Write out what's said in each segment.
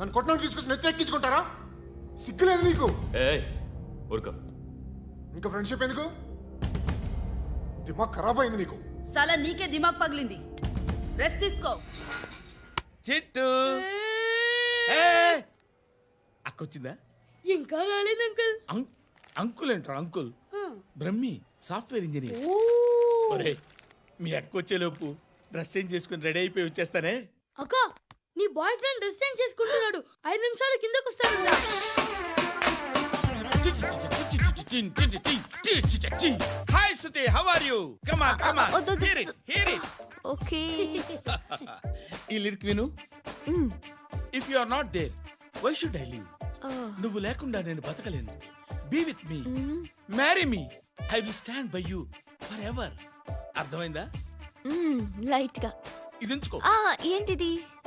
నన్ను కొట్టినోడు తీసుకొచ్చి నెత్తి ఎక్కించుకుంటారా? సిగ్గులేదు నీకు. ఏ ఊరుకో. ఇంకా ఫ్రెండ్షిప్ ఎందుకు? దిమాగ్ ఖరాబ్ అయింది నీకు. సలా నీకే దిమాగ్ పగిలింది. రెస్ట్ తీసుకో. చిట్టు. అక్కొచ్చిందా? ఇంకా రాలేదు అంకుల్. అం- అంకుల్ అంటారు అంకుల్? Brahmi software engineer. ఒరే మీ అక్క వచ్చేలోపు డ్రెస్ చేంజ్ చేసుకుని రెడీ అయిపోయి వచ్చేస్తానే. అక్క నీ బాయ్ ఫ్రెండ్ చేంజ్ చేసుకుంటున్నాడు. ఐదు నిమిషాలు కిందకు వస్తాడు hi Shruti how are you come on come on. Hear it hear it okay. ఈ లిరిక్ విను. If you are not there why should I live నువ్వు లేకుండా నేను బతకలేను. Be with me marry me I will stand by you for ever అర్థమైందా? లైట్గా. ఇది ఉంచుకో. ఆ ఏంటిది?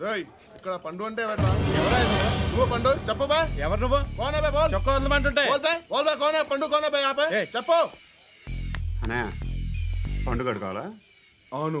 రేయ్ ఇక్కడ పండు అంటే ఎవరా నువ్వు పండు? చెప్పు బా. ఎవరు నువ్వు? కోనే బే బోల్. చొక్కా వదలమంటుంటే బోల్ బే బోల్ బే కోనే పండు కోనే బే ఏయ్. చెప్పు. అనే పండుగ కావాలా అవును.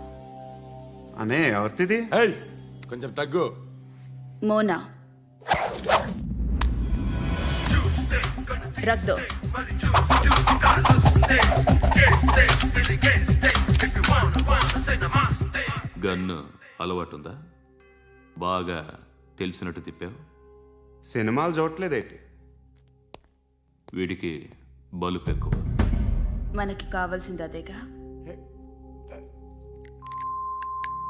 అనే ఎవరిది ఏయ్ కొంచెం తగ్గు. మోనా. దో గన్ను అలవాటుందా? బాగా తెలిసినట్టు తిప్పావు? సినిమాలు చూడట్లేదేంటి? వీడికి బలుపు ఎక్కువ మనకి కావాల్సింది అదేగా.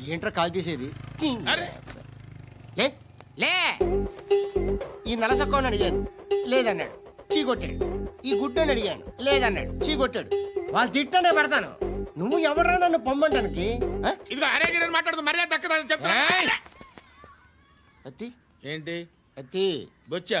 ఏంట్రా కాల్ తీసేది? అరే. లే లే. ఈ నలసక్కని అడిగాను లేదన్నాడు. చీ కొట్టాడు ఈ గుడ్డని అడిగాను లేదన్నాడు. చీ కొట్టాడు వాళ్ళు తిట్టానే పెడతాను. నువ్వు ఎవడరా నన్ను పొమ్మంటానికి? ఆ? ఇదిగో అరే గిరని మాట్లాడుతూ మర్యాద దక్కదని చెప్తా అత్తి? ఏంటి? అత్తి. బొచ్చా?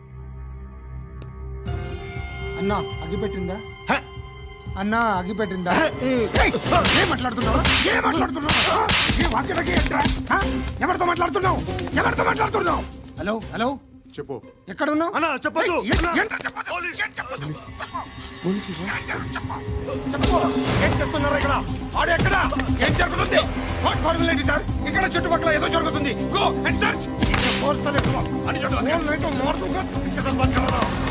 అన్నా అగ్గి పెట్టిందా అన్నా అగ్గి పెట్టిందా ఏం మాట్లాడుతున్నావు? ఏం మాట్లాడుతున్నావు? ఏ వాక్యలకి ఏంట్రా? ఆ? ఎవరితో మాట్లాడుతున్నావు? ఎవరితో మాట్లాడుతున్నావు? Hello hello? చెప్పు. ఎక్కడ ఉన్నావు అన్నా చెప్పదు ఏంట్రా చెప్పదు ఏం చెప్పదు చెప్పు? ఏం చేస్తున్నారు ఇక్కడ? ఆడు ఎక్కడ? ఏం జరుగుతుంది? వాట్ ఫార్మల్ ఏంటి సార్? ఇక్కడ చుట్టుపక్కల ఏదో జరుగుతుంది. Go and search. చెప్పు చెప్పు हूं